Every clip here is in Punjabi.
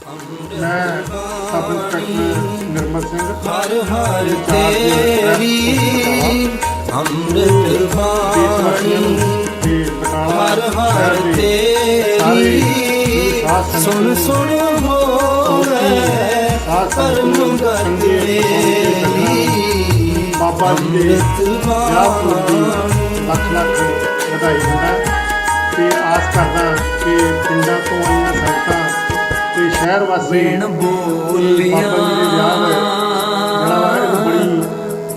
ਮੈਂ ਸਬ ਇੰਸਪੈਕਟਰ ਨਿਰਮਲ ਸਿੰਘ ਹਰ ਹਰ ਤੇਰੀ ਅੰਮ੍ਰਿਤ ਬਾਣੀ ਹਰ ਸ਼ਹਿਰ ਹਰ ਤੇਰੀ ਸੁਣ ਸੁਣ ਹੋਵੇ ਸਾਧ ਸੰਗਤ ਬਾਬਾ ਜੀ ਦੇ ਅੰਮ੍ਰਿਤ ਵਿਆਹ ਲੱਖ ਲੱਖ ਵਧਾਈ ਦਿੰਦਾ ਤੇ ਆਸ ਕਰਦਾ ਕਿ ਪਿੰਡਾਂ ਸ਼ਹਿਰ ਵਾਸੀ ਵੇਣ ਬੋਲਿਆ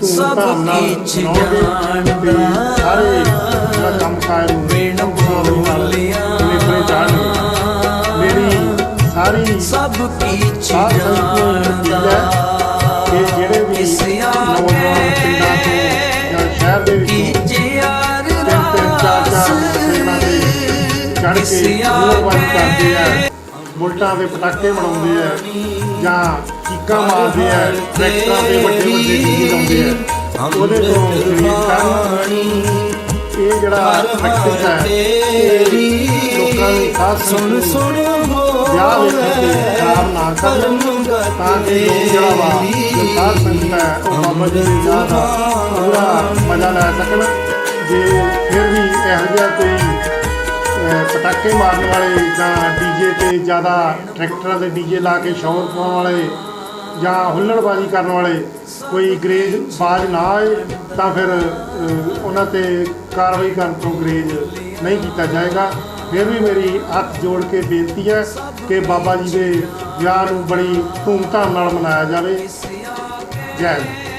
ਸਭ ਤੇ ਜਾਣਦਾ। ਸਾਰੇ ਜਿਹੜਾ ਕੰਮ ਕਾਰ ਨੂੰ ਵੇਣ ਬੋਲਿਆ। ਨੇਪਰੇ ਚਾੜਨ ਮੇਰੀ ਸਾਰੀ ਸਭ ਕੀ ਸਾਧ ਸੰਗਤ ਨੂੰ ਅਪੀਲ ਹੈ ਕਿ ਜਿਹੜੇ ਵੀ ਕਿਸ ਨੌਜਵਾਨ ਪਿੰਡਾਂ ਤੋਂ ਜਾਂ ਸ਼ਹਿਰ ਦੇ ਵਿੱਚੋਂ ਜਿਆਰ ਤਿੰਨ ਤਿੰਨ ਚਾਰ ਚਾਰ ਟ੍ਰੇਨਾਂ ਤੇ ਚੜ ਕੇ ਗੋਲਬਾਰੀ ਕਰਦੇ ਆ। ਬੁਲਟਾਂ ਦੇ ਪਟਾਕੇ ਬਣਾਉਂਦੇ ਆ ਜਾਂ ਚੀਕਾਂ ਮਾਰਦੇ ਆ ਟਰੈਕਟਰਾਂ ਦੇ ਵੱਡੇ ਵੱਡੇ ਡੀਜੇ ਲਾਉਂਦੇ ਆ ਉਹਦੇ ਤੋਂ ਗਰੀਬ ਕਰਨ ਇਹ ਜਿਹੜਾ ਪ੍ਰੈਕਟਿਸ ਹੈ, ਇਹ ਲੋਕਾਂ ਨੂੰ ਸਾਧ ਸੁਣ ਸੁਣ ਵਿਆਹ ਵੇਖਣ ਖਰਾਬ ਨਾ ਕਰਨ ਤਾਂ ਕਿ ਲੋਕ ਜਿਹੜਾ ਵਾ ਸਾਧ ਸੰਗਤ ਹੈ, ਉਹ ਬਾਬਾ ਜੀ ਦੇ ਵਿਆਹ ਦਾ ਪੂਰਾ ਮਜ਼ਾ ਲੈ ਸਕਣ। ਜੇ ਫਿਰ ਵੀ ਇਹੋ ਜਿਹਾ ਕੋਈ ਪਟਾਕੇ ਮਾਰਨ ਵਾਲੇ ਜਾਂ ਡੀਜੇ ਤੇ ਜ਼ਿਆਦਾ ਟਰੈਕਟਰਾਂ ਦੇ ਡੀਜੇ ਲਾ ਕੇ ਸ਼ੋਰ ਪਾਉਣ ਵਾਲੇ ਜਾਂ ਹੁੱਲੜਬਾਜ਼ੀ ਕਰਨ ਵਾਲੇ ਕੋਈ ਗਰੇਜ ਬਾਜ਼ ਨਾ ਆਏ, ਤਾਂ ਫਿਰ ਉਹਨਾਂ ਤੇ ਕਾਰਵਾਈ ਕਰਨ ਤੋਂ ਗਰੇਜ ਨਹੀਂ ਕੀਤਾ ਜਾਏਗਾ। ਫਿਰ ਵੀ ਮੇਰੀ ਹੱਥ ਜੋੜ ਕੇ ਬੇਨਤੀ ਹੈ ਕਿ ਬਾਬਾ ਜੀ ਦੇ ਵਿਆਹ ਨੂੰ ਬੜੀ ਧੂਮਧਾਮ ਨਾਲ ਮਨਾਇਆ ਜਾਵੇ। ਜੈ ਹਿੰਦ।